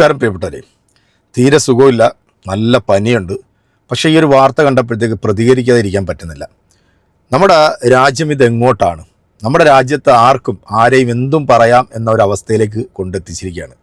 നമസ്കാരം പ്രിയപ്പെട്ടവരെ. തീരെ സുഖമില്ല. നല്ല പനിയുണ്ട്. പക്ഷേ ഈ ഒരു വാർത്ത കണ്ടപ്പോഴത്തേക്ക് പ്രതികരിക്കാതെ ഇരിക്കാൻ പറ്റുന്നില്ല. നമ്മുടെ രാജ്യം ഇതെങ്ങോട്ടാണ്? നമ്മുടെ രാജ്യത്ത് ആർക്കും ആരെയും എന്തും പറയാം എന്ന അവസ്ഥയിലേക്ക് കൊണ്ടെത്തിച്ചിരിക്കുകയാണ്.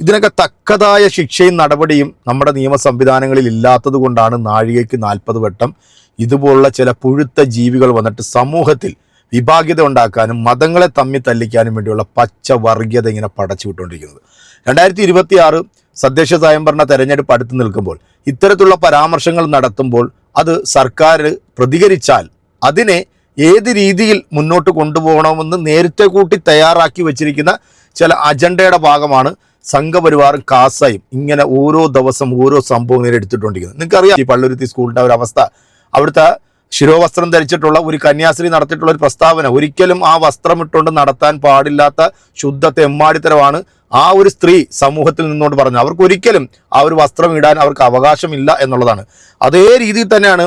ഇതിനൊക്കെ തക്കതായ ശിക്ഷയും നടപടിയും നമ്മുടെ നിയമ സംവിധാനങ്ങളിൽ ഇല്ലാത്തത് കൊണ്ടാണ് നാഴികയ്ക്ക് നാൽപ്പത് വട്ടം ഇതുപോലുള്ള ചില പുഴുത്ത ജീവികൾ വന്നിട്ട് സമൂഹത്തിൽ വിഭാഗ്യത ഉണ്ടാക്കാനും മതങ്ങളെ തമ്മിൽ തല്ലിക്കാനും വേണ്ടിയുള്ള പച്ച വർഗീയത ഇങ്ങനെ പടച്ചു വിട്ടുകൊണ്ടിരിക്കുന്നത്. രണ്ടായിരത്തി ഇരുപത്തി ആറ് തദ്ദേശ സ്വയംഭരണ തെരഞ്ഞെടുപ്പ് അടുത്ത് നിൽക്കുമ്പോൾ ഇത്തരത്തിലുള്ള പരാമർശങ്ങൾ നടത്തുമ്പോൾ അത് സർക്കാർ പ്രതികരിച്ചാൽ അതിനെ ഏത് രീതിയിൽ മുന്നോട്ട് കൊണ്ടുപോകണമെന്ന് നേരത്തെ കൂട്ടി തയ്യാറാക്കി വച്ചിരിക്കുന്ന ചില അജണ്ടയുടെ ഭാഗമാണ് സംഘപരിവാറും കാസയും ഇങ്ങനെ ഓരോ ദിവസം ഓരോ സംഭവം നേരെ എടുത്തിട്ടുണ്ടിരിക്കുന്നത് നിങ്ങൾക്കറിയാം ഈ പള്ളുരുത്തി സ്കൂളിന്റെ ഒരു അവസ്ഥ. അവിടുത്തെ ശിരോവസ്ത്രം ധരിച്ചിട്ടുള്ള ഒരു കന്യാസ്ത്രീ നടത്തിയിട്ടുള്ള ഒരു പ്രസ്താവന. ഒരിക്കലും ആ വസ്ത്രം ഇട്ടുകൊണ്ട് നടത്താൻ പാടില്ലാത്ത ശുദ്ധ തെമ്മാടിത്തരമാണ് ആ ഒരു സ്ത്രീ സമൂഹത്തിൽ നിന്നുകൊണ്ട് പറഞ്ഞു അവർക്ക് ഒരിക്കലും ആ ഒരു വസ്ത്രം ഇടാൻ അവർക്ക് അവകാശമില്ല എന്നുള്ളതാണ്. അതേ രീതിയിൽ തന്നെയാണ്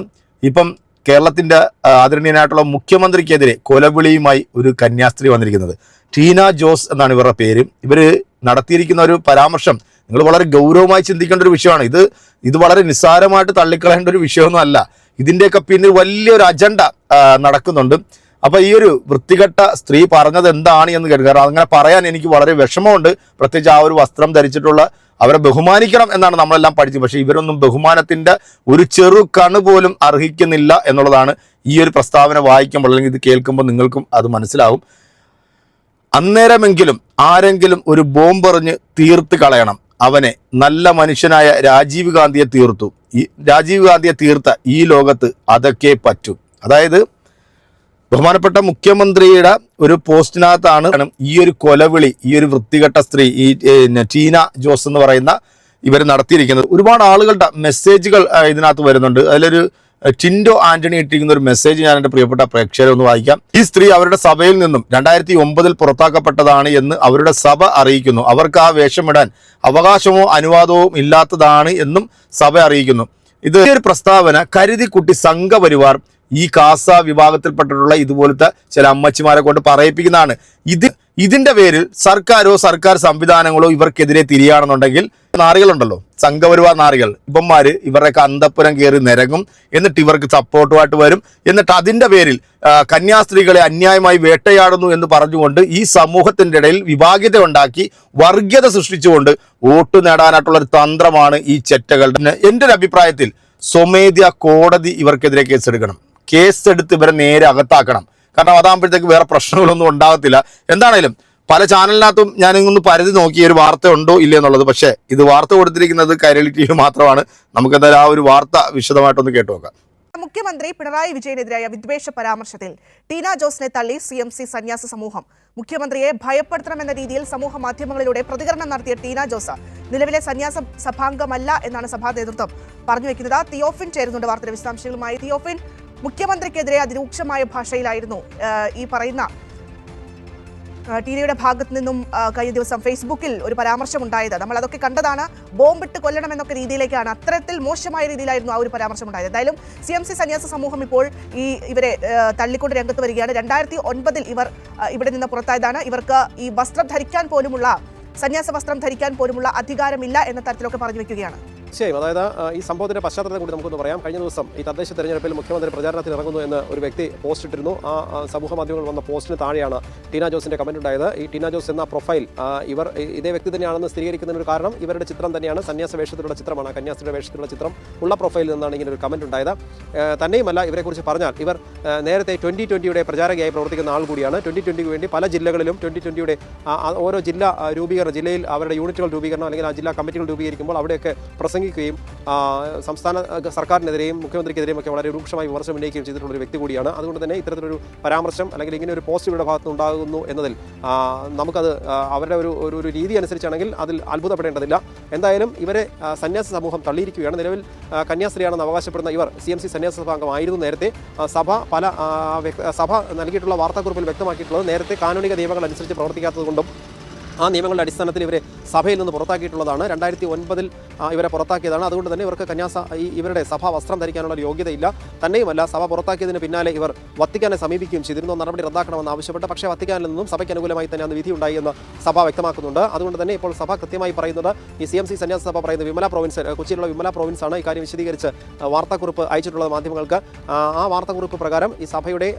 ഇപ്പം കേരളത്തിന്റെ ആദരണീയനായിട്ടുള്ള മുഖ്യമന്ത്രിക്കെതിരെ കൊലവിളിയുമായി ഒരു കന്യാസ്ത്രീ വന്നിരിക്കുന്നത്. ടീന ജോസ് എന്നാണ് ഇവരുടെ പേര്. ഇവർ നടത്തിയിരിക്കുന്ന ഒരു പരാമർശം നിങ്ങൾ വളരെ ഗൗരവമായി ചിന്തിക്കേണ്ട ഒരു വിഷയമാണ്. ഇത് ഇത് വളരെ നിസ്സാരമായിട്ട് തള്ളിക്കളയേണ്ട ഒരു വിഷയമൊന്നും അല്ല ഇതിന്റെയൊക്കെ പിന്നിൽ വലിയൊരു അജണ്ട നടക്കുന്നുണ്ട്. അപ്പൊ ഈ ഒരു വൃത്തികെട്ട സ്ത്രീ പറഞ്ഞത് എന്താണ് എന്ന് കേൾക്കുക. കാരണം അങ്ങനെ പറയാൻ എനിക്ക് വളരെ വിഷമമുണ്ട്. പ്രത്യേകിച്ച് ആ ഒരു വസ്ത്രം ധരിച്ചിട്ടുള്ള അവരെ ബഹുമാനിക്കണം എന്നാണ് നമ്മളെല്ലാം പഠിച്ചത്. പക്ഷേ ഇവരൊന്നും ബഹുമാനത്തിന്റെ ഒരു ചെറു കണ് പോലും അർഹിക്കുന്നില്ല എന്നുള്ളതാണ് ഈ ഒരു പ്രസ്താവന വായിക്കുമ്പോൾ അല്ലെങ്കിൽ ഇത് കേൾക്കുമ്പോൾ നിങ്ങൾക്കും അത് മനസ്സിലാവും. അന്നേരമെങ്കിലും ആരെങ്കിലും ഒരു ബോംബെറിഞ്ഞ് തീർത്ത് കളയണം. അവനെ നല്ല മനുഷ്യനായ രാജീവ് ഗാന്ധിയെ തീർത്തു. ഈ രാജീവ് ഗാന്ധിയെ തീർത്ത ഈ ലോകത്ത് അതൊക്കെ പറ്റും. അതായത് ബഹുമാനപ്പെട്ട മുഖ്യമന്ത്രിയുടെ ഒരു പോസ്റ്റിനകത്താണ് ഈ ഒരു കൊലവിളി ഈ ഒരു വൃത്തികെട്ട സ്ത്രീ ഈ ടീന ജോസ് എന്ന് പറയുന്ന ഇവർ നടത്തിയിരിക്കുന്നത്. ഒരുപാട് ആളുകളുടെ മെസ്സേജുകൾ ഇതിനകത്ത് വരുന്നുണ്ട്. അതിലൊരു ടിൻഡോ ആന്റണി ഇട്ടിരിക്കുന്ന ഒരു മെസ്സേജ് ഞാൻ എന്റെ പ്രിയപ്പെട്ട പ്രേക്ഷകരെ ഒന്ന് വായിക്കാം. ഈ സ്ത്രീ അവരുടെ സഭയിൽ നിന്നും രണ്ടായിരത്തി ഒമ്പതിൽ പുറത്താക്കപ്പെട്ടതാണ് എന്ന് അവരുടെ സഭ അറിയിക്കുന്നു. അവർക്ക് ആ വേഷമിടാൻ അവകാശമോ അനുവാദവും ഇല്ലാത്തതാണ് എന്നും സഭ അറിയിക്കുന്നു. ഇത് ഒരു പ്രസ്താവന കരുതിക്കുട്ടി സംഘപരിവാർ ഈ കാസ വിഭാഗത്തിൽപ്പെട്ടിട്ടുള്ള ഇതുപോലത്തെ ചില അമ്മച്ചിമാരെ കൊണ്ട് പറയിപ്പിക്കുന്നതാണ്. ഇത് ഇതിന്റെ പേരിൽ സർക്കാരോ സർക്കാർ സംവിധാനങ്ങളോ ഇവർക്കെതിരെ തിരിയാണെന്നുണ്ടെങ്കിൽ നാറികളുണ്ടല്ലോ. സംഘപരിവാർ നാറികൾ. ഇവന്മാര് ഇവരുടെയൊക്കെ അന്തപ്പുരം കയറി നിരങ്ങും എന്നിട്ട് ഇവർക്ക് സപ്പോർട്ടുമായിട്ട് വരും. എന്നിട്ട് അതിന്റെ പേരിൽ കന്യാസ്ത്രീകളെ അന്യായമായി വേട്ടയാടുന്നു എന്ന് പറഞ്ഞുകൊണ്ട് ഈ സമൂഹത്തിന്റെ ഇടയിൽ വിഭാഗ്യത ഉണ്ടാക്കി വർഗീയത സൃഷ്ടിച്ചുകൊണ്ട് വോട്ട് നേടാനായിട്ടുള്ള ഒരു തന്ത്രമാണ് ഈ ചെറ്റകളുടെ. എന്റെ ഒരു അഭിപ്രായത്തിൽ സ്വമേധ്യ കോടതി ഇവർക്കെതിരെ കേസെടുക്കണം. കേസെടുത്ത് ഇവരെ നേരെ അകത്താക്കണം. കാരണം അതാകുമ്പോഴത്തേക്ക് വേറെ പ്രശ്നങ്ങളൊന്നും ഉണ്ടാകത്തില്ല. എന്താണേലും പല ചാനലിനകത്തും ഞാൻ ഇങ്ങൊന്ന് പരിധി നോക്കി ഒരു വാർത്ത ഉണ്ടോ ഇല്ലേ എന്നുള്ളത്. പക്ഷേ ഇത് വാർത്ത കൊടുത്തിരിക്കുന്നത് കൈരളി ടി വി മാത്രമാണ്. നമുക്ക് എന്തായാലും ആ ഒരു വാർത്ത വിശദമായിട്ടൊന്ന് കേട്ടു നോക്കാം. മുഖ്യമന്ത്രി പിണറായി വിജയനെതിരായ വിദ്വേഷ പരാമർശത്തിൽ ടീന ജോസിനെ തള്ളി സി എം സി സന്യാസ സമൂഹം. മുഖ്യമന്ത്രിയെ ഭയപ്പെടുത്തണമെന്ന രീതിയിൽ സമൂഹ മാധ്യമങ്ങളിലൂടെ പ്രതികരണം നടത്തിയ ടീന ജോസ് നിലവിലെ സന്യാസ സഭാംഗമല്ല എന്നാണ് സഭാ നേതൃത്വം പറഞ്ഞു വെക്കുന്നത്. തിയോഫിൻ ചേരുന്നുണ്ട് വാർത്തയുടെ വിശദാംശങ്ങളുമായി. തിയോഫിൻ മുഖ്യമന്ത്രിക്കെതിരെ അതിരൂക്ഷമായ ഭാഷയിലായിരുന്നു ഈ പറയുന്ന ടീനയുടെ ഭാഗത്തു നിന്നും കഴിഞ്ഞ ദിവസം ഫേസ്ബുക്കിൽ ഒരു പരാമർശം ഉണ്ടായത് നമ്മൾ അതൊക്കെ കണ്ടതാണ് ബോംബിട്ട് കൊല്ലണം എന്നൊക്കെ രീതിയിലേക്കാണ്. അത്തരത്തിൽ മോശമായ രീതിയിലായിരുന്നു ആ ഒരു പരാമർശം ഉണ്ടായത് എന്തായാലും സി എം സി സന്യാസ സമൂഹം ഇപ്പോൾ ഈ ഇവരെ തള്ളിക്കൊണ്ട് രംഗത്ത് വരികയാണ്. രണ്ടായിരത്തി ഒൻപതിൽ ഇവർ ഇവിടെ നിന്ന് പുറത്തായതാണ്. ഇവർക്ക് ഈ വസ്ത്രം ധരിക്കാൻ പോലുമുള്ള സന്യാസ വസ്ത്രം ധരിക്കാൻ പോലുമുള്ള അധികാരമില്ല എന്ന തരത്തിലൊക്കെ പറഞ്ഞു വെക്കുകയാണ്. തീർച്ചയായും. അതായത് ഈ സംഭവത്തിന്റെ പശ്ചാത്തലത്തെ കൂടി നമുക്കൊന്ന് പറയാം. കഴിഞ്ഞ ദിവസം ഈ തദ്ദേശ തെരഞ്ഞെടുപ്പിൽ മുഖ്യമന്ത്രി പ്രചാരണത്തിന് ഇറങ്ങുന്നു എന്ന് ഒരു വ്യക്തി പോസ്റ്റ് ഇട്ടിരുന്നു. ആ സമൂഹ മാധ്യമങ്ങളിൽ വന്ന പോസ്റ്റിന് താഴെയാണ് ടീന ജോസിന്റെ കമന്റ് ഉണ്ടായത്. ഈ ടീന ജോസ് എന്ന പ്രൊഫൈൽ ഇവർ ഇതേ വ്യക്തി തന്നെയാണെന്ന് സ്ഥിരീകരിക്കുന്നതിന് ഒരു കാരണം ഇവരുടെ ചിത്രം തന്നെയാണ്. സന്യാസ വേഷത്തിലുള്ള ചിത്രമാണ്. കന്യാസ്ത്രീയുടെ വേഷത്തിലുള്ള ചിത്രം ഉള്ള പ്രൊഫൈലിൽ നിന്നാണ് ഇങ്ങനെ ഒരു കമന്റ് ഉണ്ടായത്. തന്നെയുമല്ല ഇവരെക്കുറിച്ച് പറഞ്ഞാൽ ഇവർ നേരത്തെ ട്വന്റി ട്വന്റിയുടെ പ്രചാരകയായി പ്രവർത്തിക്കുന്ന ആൾ കൂടിയാണ്. ട്വന്റി ട്വന്റിക്ക് വേണ്ടി പല ജില്ലകളിലും ട്വന്റി ട്വന്റിയുടെ ഓരോ ജില്ലാ രൂപീകരണം ജില്ലയിൽ അവരുടെ യൂണിറ്റുകൾ രൂപീകരണം അല്ലെങ്കിൽ ആ ജില്ലാ കമ്മിറ്റികൾ രൂപീകരിക്കുമ്പോൾ അവിടെയൊക്കെ പ്രസംഗിക്കുകയും സംസ്ഥാന സർക്കാരിനെതിരെയും മുഖ്യമന്ത്രിക്കെതിരെയും ഒക്കെ വളരെ രൂക്ഷമായി വിമർശനം ഉന്നയിക്കുകയും ചെയ്തിട്ടുള്ള ഒരു വ്യക്തി കൂടിയാണ്. അതുകൊണ്ട് തന്നെ ഇത്തരത്തിലൊരു പരാമർശം അല്ലെങ്കിൽ ഇങ്ങനെ ഒരു പോസ്റ്റ് ഇവരുടെ ഭാഗത്ത് ഉണ്ടാകുന്നു എന്നതിൽ നമുക്കത് അവരുടെ ഒരു ഒരു രീതി അനുസരിച്ചാണെങ്കിൽ അതിൽ അത്ഭുതപ്പെടേണ്ടതില്ല. എന്തായാലും ഇവരെ സന്യാസ സമൂഹം തള്ളിയിരിക്കുകയാണ്. നിലവിൽ കന്യാസ്ത്രീയാണെന്ന് അവകാശപ്പെടുന്ന ഇവർ സി എം സി സന്യാസ നേരത്തെ. സഭ പല സഭ നൽകിയിട്ടുള്ള വാർത്താക്കുറിപ്പിൽ വ്യക്തമാക്കിയിട്ടുള്ളത് നേരത്തെ കാനൂനിക നിയമങ്ങൾ അനുസരിച്ച് പ്രവർത്തിക്കാത്തതുകൊണ്ടും ആ നിയമങ്ങളുടെ അടിസ്ഥാനത്തിൽ ഇവരെ സഭയിൽ നിന്ന് പുറത്താക്കിയിട്ടുള്ളതാണ്. രണ്ടായിരത്തി ഒൻപതിൽ ഇവരെ പുറത്താക്കിയതാണ്. അതുകൊണ്ട് തന്നെ ഇവർക്ക് കന്യാസ ഇവരുടെ സഭാ വസ്ത്രം ധരിക്കാനുള്ള യോഗ്യതയില്ല. തന്നെയുമല്ല സഭ പുറത്താക്കിയതിന് പിന്നാലെ ഇവർ വത്തിക്കാനെ സമീപിക്കുകയും ചെയ്തിരുന്നു. നടപടി റദ്ദാക്കണമെന്ന് ആവശ്യപ്പെട്ട്. പക്ഷേ വത്തിക്കാനിൽ നിന്നും സഭയ്ക്ക് അനുകൂലമായി തന്നെ അന്ന് വിധി ഉണ്ടായി എന്ന് സഭ വ്യക്തമാക്കുന്നുണ്ട്. അതുകൊണ്ട് തന്നെ ഇപ്പോൾ സഭ കൃത്യമായി പറയുന്നത് ഈ സി എം സി സന്യാസ സഭ പറയുന്നത് വിമല പ്രൊവിൻസ് കൊച്ചിയിലുള്ള വിമല പ്രൊവിൻസ് ആണ് ഇക്കാര്യം വിശദീകരിച്ച് വാർത്താക്കുറിപ്പ് അയച്ചിട്ടുള്ളത് മാധ്യമങ്ങൾക്ക്. ആ, വാർത്താക്കുറിപ്പ് പ്രകാരം ഈ സഭയുടെ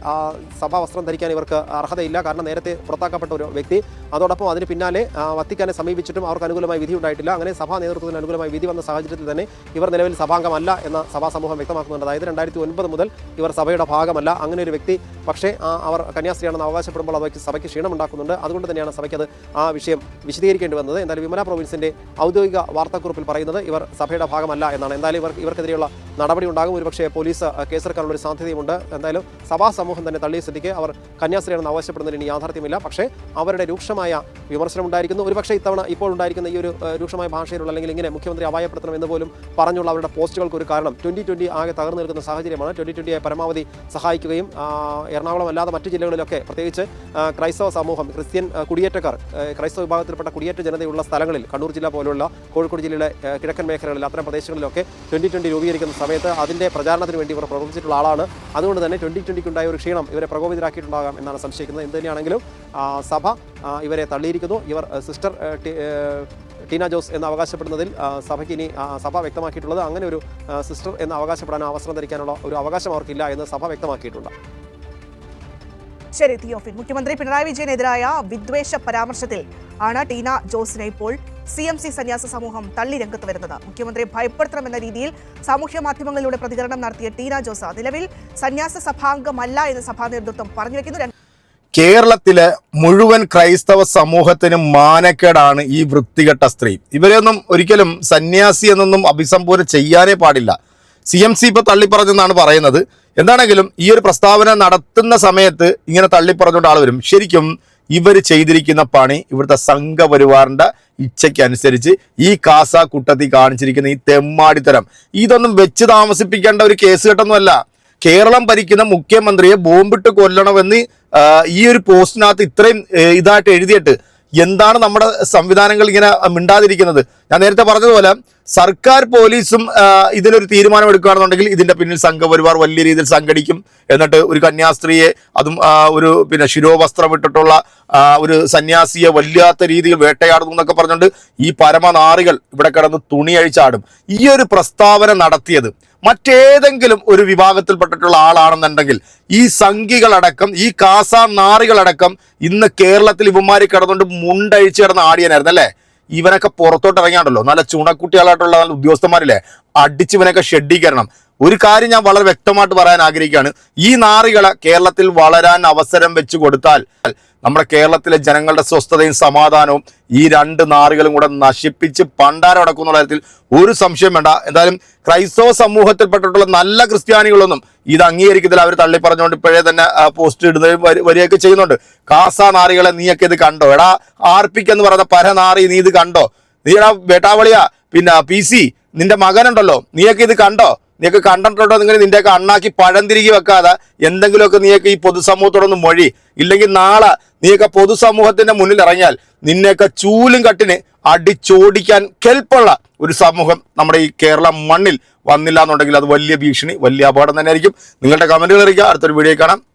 സഭ സഭാ വസ്ത്രം ധരിക്കാൻ ഇവർക്ക് അർഹതയില്ല. കാരണം നേരത്തെ പുറത്താക്കപ്പെട്ട ഒരു വ്യക്തി. അതോടൊപ്പം അതിന് പിന്നാലെ ആ, വത്തിക്കാനെ സമീപിച്ചിട്ടും അവർക്ക് അനുകൂലമായി വിധി ഉണ്ടായിട്ടില്ല. അങ്ങനെ സഭാ നേതൃത്വത്തിന് അനുകൂലമായി വിധി വന്ന സാഹചര്യത്തിൽ തന്നെ ഇവർ നിലവിൽ സഭാംഗമല്ല എന്ന സഭാ സമൂഹം വ്യക്തമാക്കുന്നുണ്ട്. അതായത് രണ്ടായിരത്തി ഒൻപത് മുതൽ ഇവർ സഭയുടെ ഭാഗമല്ല. അങ്ങനെ ഒരു വ്യക്തി പക്ഷേ അവർ കന്യാസ്ത്രീയാണെന്ന് അവകാശപ്പെടുമ്പോൾ അവർക്ക് സഭയ്ക്ക് ക്ഷീണമുണ്ടാക്കുന്നുണ്ട്. അതുകൊണ്ട് തന്നെയാണ് സഭയ്ക്ക് അത് ആ വിഷയം വിശദീകരിക്കേണ്ടി വന്നത്. എന്തായാലും വിമല പ്രൊവിൻസിന്റെ ഔദ്യോഗിക വാർത്താക്കുറിപ്പിൽ പറയുന്നത് ഇവർ സഭയുടെ ഭാഗമല്ല എന്നാണ്. എന്തായാലും ഇവർ ഇവർക്കെതിരെയുള്ള നടപടി ഉണ്ടാകും. ഒരുപക്ഷേ പോലീസ് കേസെടുക്കാനുള്ള ഒരു സാധ്യതയുമുണ്ട്. എന്തായാലും സഭാ സമൂഹം തന്നെ തള്ളിയ സ്ഥിതിക്ക് അവർ കന്യാസ്ത്രീയാണെന്ന് ആവശ്യപ്പെടുന്നതിന് ഇനി യാഥാർത്ഥ്യമില്ല. പക്ഷേ അവരുടെ രൂക്ഷമായ വിമർശനം ഉണ്ടായിരിക്കുന്നു ഒരുപക്ഷെ ഇത്തവണ ഇപ്പോൾ ഉണ്ടായിരിക്കുന്ന ഈ ഒരു രൂക്ഷമായ ഭാഷയിലുള്ള അല്ലെങ്കിൽ ഇങ്ങനെ മുഖ്യമന്ത്രി അപായപ്പെടുത്തണം എന്ന് പോലും പറഞ്ഞുള്ള അവരുടെ പോസ്റ്റുകൾക്ക് ഒരു കാരണം ട്വന്റി ട്വന്റി ആകെ തകർന്നു നിൽക്കുന്ന സാഹചര്യമാണ്. ട്വന്റി ട്വന്റിയെ പരമാവധി സഹായിക്കുകയും എറണാകുളം അല്ലാതെ മറ്റു ജില്ലകളിലൊക്കെ പ്രത്യേകിച്ച് ക്രൈസ്തവ സമൂഹം ക്രിസ്ത്യൻ കുടിയേറ്റക്കാർ ക്രൈസ്തവ വിഭാഗത്തിൽപ്പെട്ട കുടിയേറ്റ ജനതയുള്ള സ്ഥലങ്ങളിൽ കണ്ണൂർ ജില്ല പോലുള്ള കോഴിക്കോട് ജില്ലയുടെ കിഴക്കൻ മേഖലകളിൽ അത്തരം പ്രദേശങ്ങളിലൊക്കെ ട്വന്റി ട്വന്റി രൂപീകരിക്കുന്ന സമയത്ത് അതിന്റെ പ്രചാരണത്തിന് വേണ്ടി ഇവർ പ്രവർത്തിച്ചിട്ടുള്ള ആളാണ്. അതുകൊണ്ട് തന്നെ ട്വന്റി ട്വന്റിക്കുണ്ടായ ഒരു ക്ഷീണം ഇവരെ പ്രകോപിതരാക്കിയിട്ടുണ്ടാകാം എന്നാണ് സംശയിക്കുന്നത്. എന്ത് തന്നെയാണെങ്കിലും സഭ ഇവരെ തള്ളിയിരിക്കുന്നു. ഇവർ സിസ്റ്റർ ടീന ജോസ് എന്ന് അവകാശപ്പെടുന്നതിൽ സഭയ്ക്ക് ഇനി സഭ വ്യക്തമാക്കിയിട്ടുള്ളത്. അങ്ങനെ ഒരു സിസ്റ്റർ എന്ന് അവകാശപ്പെടാൻ അവസരം ധരിക്കാനുള്ള ഒരു അവകാശം അവർക്കില്ല എന്ന് സഭ വ്യക്തമാക്കിയിട്ടുണ്ട്. ശരി തിയോഫിൻ. മുഖ്യമന്ത്രി പിണറായി വിജയനെതിരായ വിദ്വേഷ പരാമർശത്തിൽ ആണ് ടീന ജോസിനെ ഇപ്പോൾ സി എം സി സന്യാസ സമൂഹം തള്ളി രംഗത്ത് വരുന്നത്. മുഖ്യമന്ത്രിയെ ഭയപ്പെടുത്തണമെന്ന രീതിയിൽ സാമൂഹ്യ മാധ്യമങ്ങളിലൂടെ പ്രതികരണം നടത്തിയ ടീന ജോസ് നിലവിൽ സന്യാസ സഭാംഗമല്ല എന്ന് സഭാ നേതൃത്വം പറഞ്ഞു വെക്കുന്നു. കേരളത്തിലെ മുഴുവൻ ക്രൈസ്തവ സമൂഹത്തിന് മാനക്കേടാണ് ഈ വൃത്തികെട്ട സ്ത്രീ. ഇവരെയൊന്നും ഒരിക്കലും സന്യാസി എന്നൊന്നും അഭിസംബോധന ചെയ്യാനേ പാടില്ല. സി എം സി ഇപ്പൊ തള്ളിപ്പറഞ്ഞെന്നാണ് പറയുന്നത്. എന്താണെങ്കിലും ഈ ഒരു പ്രസ്താവന നടത്തുന്ന സമയത്ത് ഇങ്ങനെ തള്ളിപ്പറഞ്ഞുകൊണ്ട് ആൾ വരും. ശരിക്കും ഇവർ ചെയ്തിരിക്കുന്ന പണി ഇവിടുത്തെ സംഘപരിവാറിന്റെ ഇച്ഛയ്ക്കനുസരിച്ച് ഈ കാസ കൂട്ടത്തിൽ കാണിച്ചിരിക്കുന്ന ഈ തെമ്മാടിത്തരം. ഇതൊന്നും വെച്ച് താമസിപ്പിക്കേണ്ട ഒരു കേസ് കെട്ടൊന്നുമല്ല. കേരളം ഭരിക്കുന്ന മുഖ്യമന്ത്രിയെ ബോംബിട്ട് കൊല്ലണമെന്ന് ഈ ഒരു പോസ്റ്റിനകത്ത് ഇത്രയും ഇതായിട്ട് എഴുതിയിട്ട് എന്താണ് നമ്മുടെ സംവിധാനങ്ങൾ ഇങ്ങനെ മിണ്ടാതിരിക്കുന്നത്? ഞാൻ നേരത്തെ പറഞ്ഞതുപോലെ സർക്കാർ പോലീസും ഇതിനൊരു തീരുമാനം എടുക്കുകയാണെന്നുണ്ടെങ്കിൽ ഇതിന്റെ പിന്നിൽ സംഘപരിവാർ വലിയ രീതിയിൽ സംഘടിക്കും എന്നിട്ട് ഒരു കന്യാസ്ത്രീയെ അതും ഒരു പിന്നെ ശിരോവസ്ത്രം ഇട്ടിട്ടുള്ള ഒരു സന്യാസിയെ വല്ലാത്ത രീതിയിൽ വേട്ടയാടുന്നു എന്നൊക്കെ പറഞ്ഞുകൊണ്ട് ഈ പരമനാറികൾ ഇവിടെ കിടന്ന് തുണി അഴിച്ചാടും. ഈ ഒരു പ്രസ്താവന നടത്തിയത് മറ്റേതെങ്കിലും ഒരു വിഭാഗത്തിൽപ്പെട്ടിട്ടുള്ള ആളാണെന്നുണ്ടെങ്കിൽ ഈ സംഘികളടക്കം ഈ കാസ നാറികളടക്കം ഇന്ന് കേരളത്തിൽ ഇവന്മാരി കിടന്നുകൊണ്ട് മുണ്ടഴിച്ച് കിടന്ന് ആടിയനായിരുന്നു അല്ലേ? ഇവനൊക്കെ പുറത്തോട്ട് ഇറങ്ങിയാണ്ടല്ലോ നല്ല ചുണക്കുട്ടികളായിട്ടുള്ള നല്ല ഉദ്യോഗസ്ഥന്മാരില്ലേ? അടിച്ച് ഇവനൊക്കെ ഒരു കാര്യം ഞാൻ വളരെ വ്യക്തമായിട്ട് പറയാൻ ആഗ്രഹിക്കുകയാണ്. ഈ നാറികളെ കേരളത്തിൽ വളരാൻ അവസരം വെച്ച് കൊടുത്താൽ നമ്മുടെ കേരളത്തിലെ ജനങ്ങളുടെ സ്വസ്ഥതയും സമാധാനവും ഈ രണ്ട് നാറുകളും കൂടെ നശിപ്പിച്ച് പണ്ടാരം അടക്കുന്ന കാര്യത്തിൽ ഒരു സംശയം വേണ്ട. എന്തായാലും ക്രൈസ്തവ സമൂഹത്തിൽപ്പെട്ടിട്ടുള്ള നല്ല ക്രിസ്ത്യാനികളൊന്നും ഇത് അംഗീകരിക്കത്തില്ല. അവർ തള്ളി പറഞ്ഞുകൊണ്ട് ഇപ്പോഴേ തന്നെ പോസ്റ്റ് ഇടുന്നതും വരി- വരികയൊക്കെ ചെയ്യുന്നുണ്ട്. കാസ നാറികളെ നീയൊക്കെ ഇത് കണ്ടോ? എടാ ആർപ്പിക്ക എന്ന് പറയുന്ന പരനാറി നീ ഇത് കണ്ടോ? നീ എടാ വേട്ടാവളിയാ. പിന്നെ പി സി നിന്റെ മകനുണ്ടല്ലോ. നീയൊക്കെ ഇത് കണ്ടോ? നീയൊക്കെ കണ്ടിട്ടുണ്ടോ? നിങ്ങൾ നിന്റെയൊക്കെ അണ്ണാക്കി പഴം തിരികെ വെക്കാതെ എന്തെങ്കിലുമൊക്കെ നീയൊക്കെ ഈ പൊതുസമൂഹത്തോടൊന്ന് മൊഴി. ഇല്ലെങ്കിൽ നാളെ നീയൊക്കെ പൊതുസമൂഹത്തിന്റെ മുന്നിൽ ഇറങ്ങിയാൽ നിന്നെയൊക്കെ ചൂലും കട്ടിന് അടിച്ചോടിക്കാൻ കെൽപ്പുള്ള ഒരു സമൂഹം നമ്മുടെ ഈ കേരള മണ്ണിൽ വന്നില്ല എന്നുണ്ടെങ്കിൽ അത് വലിയ ഭീഷണി വലിയ അപകടം തന്നെയായിരിക്കും. നിങ്ങളുടെ കമന്റുകൾ അറിയിക്കുക. അടുത്തൊരു വീഡിയോ കാണാം.